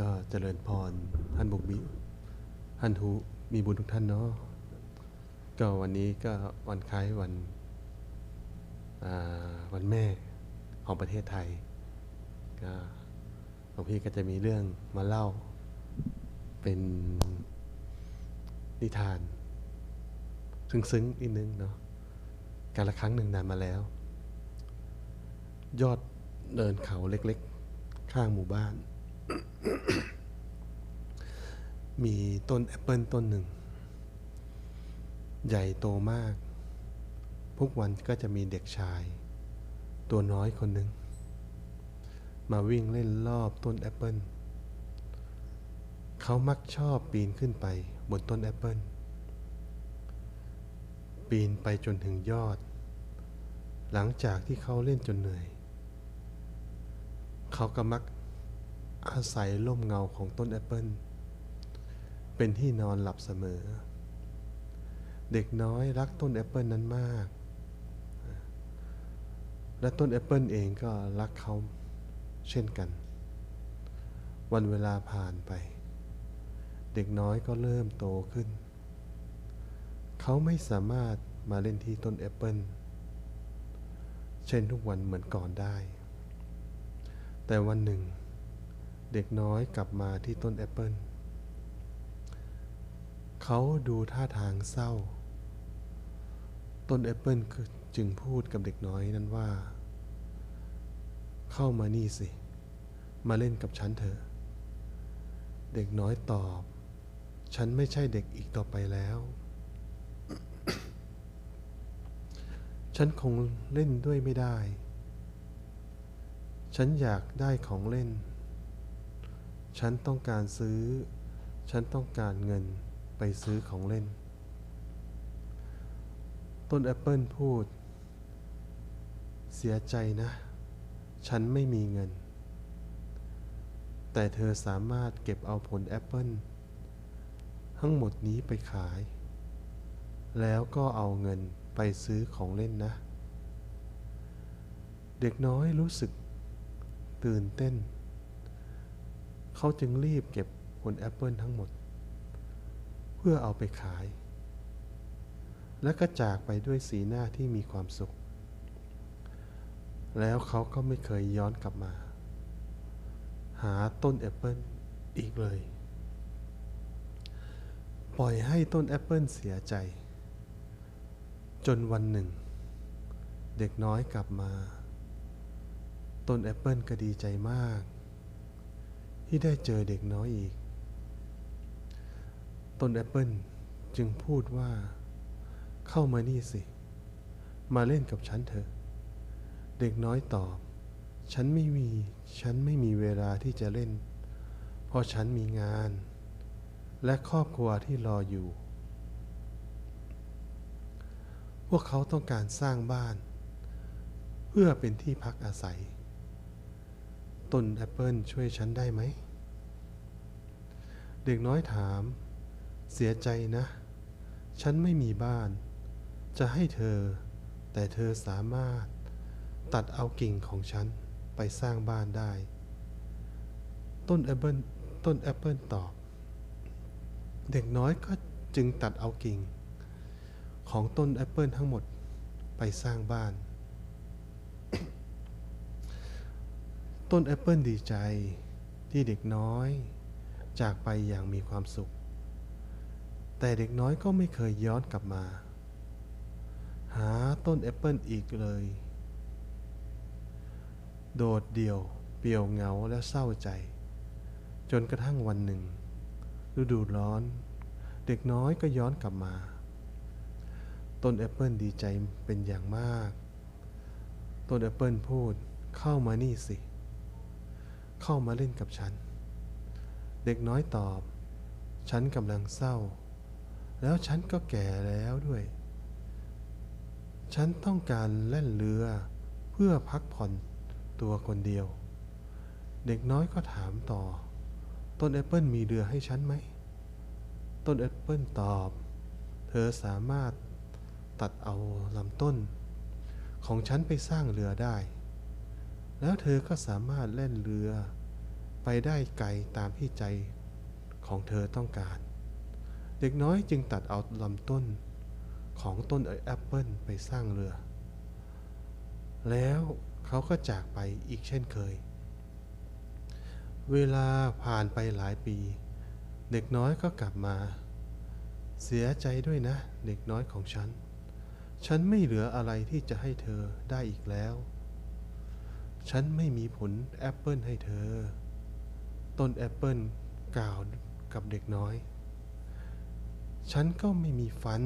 ก็เจริญพรท่านบุกบิท่านทูมีบุญทุกท่านเนาะก็วันนี้ก็วันคล้ายวันวันแม่ของประเทศไทยก็หลวงพี่ก็จะมีเรื่องมาเล่า เป็นนิทาน ซึ้งๆนิดนึงเนาะการละครั้งหนึ่งนานมาแล้ว ยอดเดินเขาเล็กๆ ข้างหมู่บ้าน มีต้นแอปเปิลต้นหนึ่ง ใหญ่โตมาก ทุกวันก็จะมีเด็กชาย ตัวน้อยคนหนึ่ง มาวิ่งเล่นรอบต้นแอปเปิลเขามักชอบปีนขึ้นไปบนต้นแอปเปิลปีนไปจนถึงยอด หลังจากที่เขาเล่นจนเหนื่อย เขาก็มัก อาศัยร่มเงาของต้นแอปเปิลเป็นที่นอนหลับเสมอ เด็กน้อยรักต้นแอปเปิลนั้นมาก และต้นแอปเปิลเองก็รักเขาเช่นกัน วันเวลาผ่านไป เด็กน้อยก็เริ่มโตขึ้น เขาไม่สามารถมาเล่นที่ต้นแอปเปิลเช่นทุกวันเหมือนก่อนได้ แต่วันหนึ่ง เด็กน้อยกลับมาที่ต้นแอปเปิลเขาดูท่าทางเศร้า ต้นแอปเปิลจึงพูดกับเด็กน้อยนั้นว่า เข้ามานี่สิ มาเล่นกับฉันเถอะ เด็กน้อยตอบ ฉันไม่ใช่เด็กอีกต่อไปแล้ว ฉันคงเล่นด้วยไม่ได้ ฉันอยากได้ของเล่น ฉันต้องการซื้อ ฉันต้องการเงินไปซื้อของเล่น ต้นแอปเปิลพูด เสียใจนะ ฉันไม่มีเงิน แต่เธอสามารถเก็บเอาผลแอปเปิลทั้งหมดนี้ไปขาย แล้วก็เอาเงินไปซื้อของเล่นนะ เด็กน้อยรู้สึกตื่นเต้น เขาจึงรีบเก็บผลแอปเปิลทั้งหมด เพื่อเอาไปขาย และก็จากไปด้วยสีหน้าที่มีความสุข แล้วเขาก็ไม่เคยย้อนกลับมา หาต้นแอปเปิลอีกเลย ปล่อยให้ต้นแอปเปิลเสียใจ จนวันหนึ่ง เด็กน้อยกลับมา ต้นแอปเปิลก็ดีใจมาก ที่ได้เจอเด็กน้อยอีก ต้นแอปเปิลจึงพูดว่า เข้ามานี่สิ มาเล่นกับฉันเถอะ เด็กน้อยตอบ ฉันไม่มี ฉันไม่มีเวลาที่จะเล่น เพราะฉันมีงาน และครอบครัวที่รออยู่ พวกเขาต้องการสร้างบ้าน เพื่อเป็นที่พักอาศัย ต้นแอปเปิลช่วยฉันได้ไหม เด็กน้อยถาม เสียใจนะ ฉันไม่มีบ้าน จะให้เธอ แต่เธอสามารถ ตัดเอากิ่งของฉันไปสร้างบ้านได้ ต้นแอปเปิลต้นแอปเปิลตอบ เด็กน้อยก็จึงตัดเอากิ่ง ของต้นแอปเปิลทั้งหมดไปสร้างบ้าน ต้นแอปเปิลดีใจที่เด็กน้อย จากไปอย่างมีความสุข แต่เด็กน้อยก็ไม่เคยย้อนกลับมา หาต้นแอปเปิลอีกเลย โดดเดี่ยว เปลี่ยวเหงาและเศร้าใจ จนกระทั่งวันหนึ่ง ฤดูร้อน เด็กน้อยก็ย้อนกลับมา ต้นแอปเปิลดีใจเป็นอย่างมาก ต้นแอปเปิลพูดเข้ามานี่สิ เข้ามาเล่นกับฉัน เด็กน้อยตอบ ฉันกำลังเศร้า แล้วฉันก็แก่แล้วด้วย ฉันต้องการเล่นเรือเพื่อพักผ่อนตัวคนเดียว เด็กน้อยก็ถามต่อ ต้นแอปเปิลมีเรือให้ฉันไหม ต้นแอปเปิลตอบ เธอสามารถตัดเอาลำต้น ของฉันไปสร้างเรือได้ แล้วเธอก็สามารถเล่นเรือ ไปได้ไกลตามที่ใจของเธอต้องการ เด็กน้อยจึงตัดเอาลำต้นของต้นแอปเปิลไปสร้างเรือ แล้วเขาก็จากไปอีกเช่นเคย เวลาผ่านไปหลายปี เด็กน้อยก็กลับมา เสียใจด้วยนะ เด็กน้อยของฉัน ฉันไม่เหลืออะไรที่จะให้เธอได้อีกแล้ว ฉันไม่มีผลแอปเปิลให้เธอ ต้นแอปเปิลกล่าวกับเด็กน้อย ฉันก็ไม่มีฟัน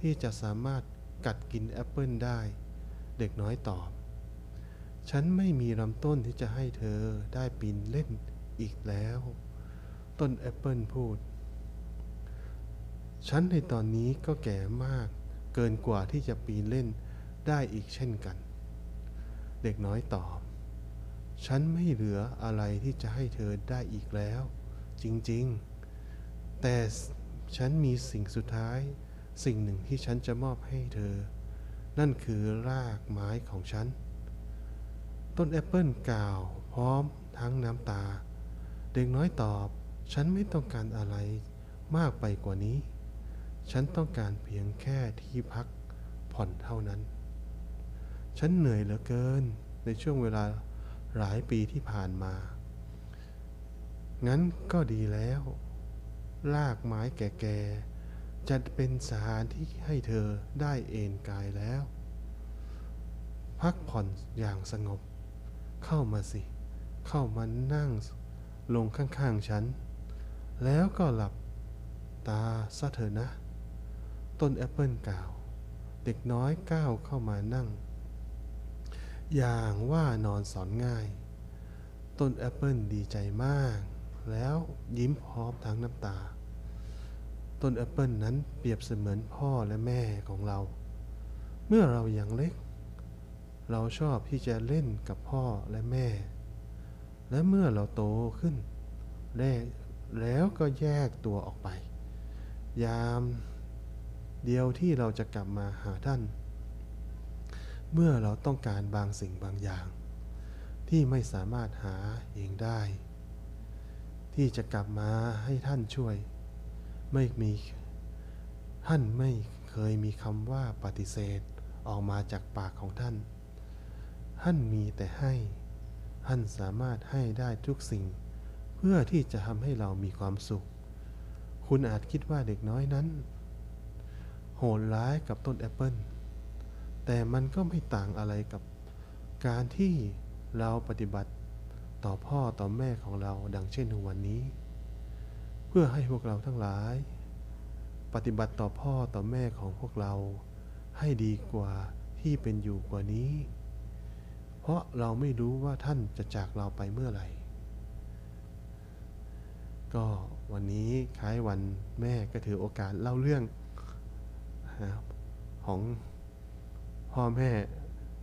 ที่จะสามารถกัดกินแอปเปิลได้ เด็กน้อยตอบ ฉันไม่มีลำต้นที่จะให้เธอได้ปีนเล่นอีกแล้ว ต้นแอปเปิลพูด ฉันในตอนนี้ก็แก่มาก เกินกว่าที่จะปีนเล่นได้อีกเช่นกัน เด็กน้อยตอบ ฉันไม่เหลืออะไรที่จะให้เธอได้อีกแล้ว จริงๆ แต่ฉันมีสิ่งสุดท้าย สิ่งหนึ่งที่ฉันจะมอบให้เธอ นั่นคือรากไม้ของฉัน ต้นแอปเปิลกล่าว พร้อมทั้งน้ำตา เด็กน้อยตอบ ฉันไม่ต้องการอะไรมากไปกว่านี้ ฉันต้องการเพียงแค่ที่พักผ่อนเท่านั้น ฉันเหนื่อยเหลือเกินในช่วงเวลา หลายปีที่ผ่านมา งั้นก็ดีแล้ว ลากไม้แก่ๆจะเป็นสถานที่ให้เธอได้เอนกายแล้ว พักผ่อนอย่างสงบ เข้ามาสิ เข้ามานั่งลงข้างๆฉัน แล้วก็หลับตาซะเถอะนะ ต้นแอปเปิลกล่าว เด็กน้อยก้าวเข้ามานั่ง อย่างว่านอนสอนง่าย ต้นแอปเปิลดีใจมาก แล้วยิ้มพร้อมทั้งน้ำตา ต้นแอปเปิลนั้นเปรียบเสมือนพ่อและแม่ของเรา เมื่อเรายังเล็ก เราชอบที่จะเล่นกับพ่อและแม่ และเมื่อเราโตขึ้นแรกแล้วก็แยกตัวออกไป ยามเดียวที่เราจะกลับมาหาท่าน เมื่อเราต้องการบางสิ่งบางอย่าง ที่ไม่สามารถหาเองได้ ที่จะกลับมาให้ท่านช่วย ไม่มีท่านไม่เคยมีคำว่าปฏิเสธออกมาจากปากของท่าน ท่านมีแต่ให้ ท่านสามารถให้ได้ทุกสิ่ง เพื่อที่จะทำให้เรามีความสุข คุณอาจคิดว่าเด็กน้อยนั้น โหดร้ายกับต้นแอปเปิล แต่มันก็ไม่ต่างอะไรกับการที่เราปฏิบัติต่อพ่อต่อแม่ของเราดังเช่นวันนี้ เพื่อให้พวกเราทั้งหลาย ปฏิบัติต่อพ่อต่อแม่ของพวกเรา ให้ดีกว่าที่เป็นอยู่กว่านี้ เพราะเราไม่รู้ว่าท่านจะจากเราไปเมื่อไหร่ ก็วันนี้คล้ายวันแม่ก็ถือโอกาสเล่าเรื่องของ พ่อแม่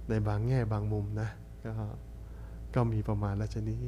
ในบางแง่บางมุมนะ ก็ก็มีประมาณราชนี้